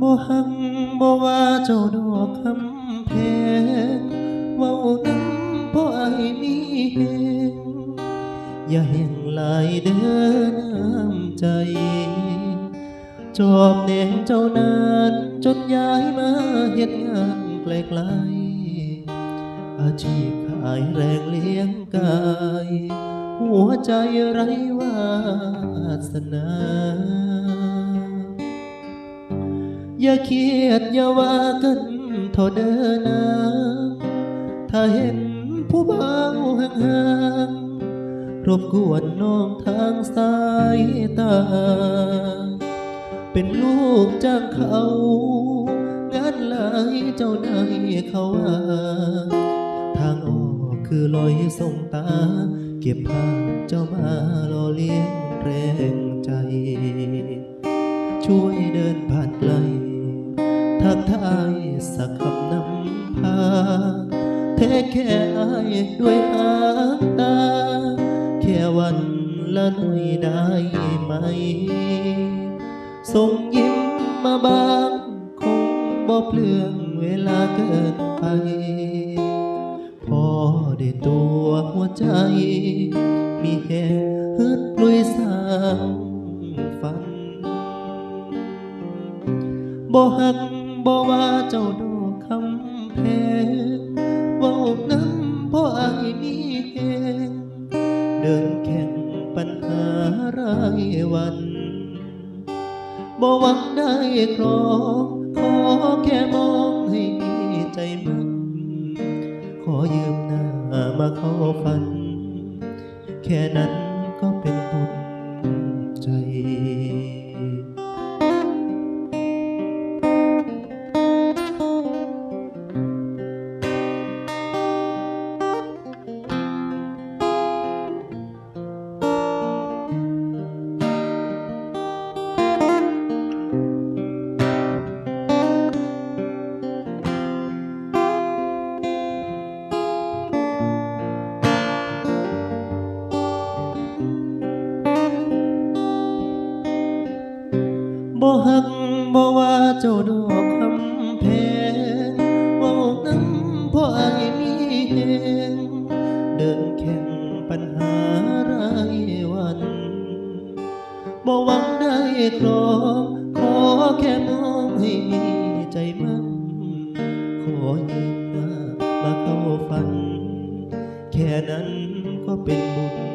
บ่หักบ่ว่าเจ้าดอกคำแพงเว้าน้ำเพราะอมีแหงอย่าแห่งหลายเด้อน้ำใจ จอบแนงเจ้านานจนย้ายมาเฮ็ดงานไกลๆอาชีพขายแรงเลี้ยงกาย หัวใจไร้วาสนา อย่าเครียดอย่าว่ากันเท่าเดินนะถ้าเห็นผู้บ่าห่างๆรบกวนน้องทางสายตา เป็นลูกจ้างเขา งานหลายเจ้านายเขาว่า ทางออกคือลอยส่งตา เก็บภาพเจ้ามาหล่อเลี้ยงแรงใจ ช่วยเดินผ่าน เทแค่อายด้วยหางตา แค่วันละหน่อยได้ไหม ส่งยิ้มมาบางคงบ่เปลืองเวลาเกินไป พอได้ตัวหัวใจ มีแค่ฮึดลุยสร้างฝันบ่หักบ่ว่าเจ้าดอกคำแพง เว้าน้ำเพราะอายมีแหงเดินแข่งปัญหารายวันบ่หวังได้ครองขอแค่มองให้มีใจมัน ขอยืมหน้ามาเข้าฝัน แค่นั้นก็เป็นบุญใจ บ่หักบ่ว่าเจ้าดอกคำแพงเว้าน้ำพราะอมีแหงเดินแข่งปัญหารายวันบ่หวังได้ครองขอแค่มองให้มีใจมันขอยืมหน้ามาเข้าฝัน แค่นั้นก็เป็นบุญ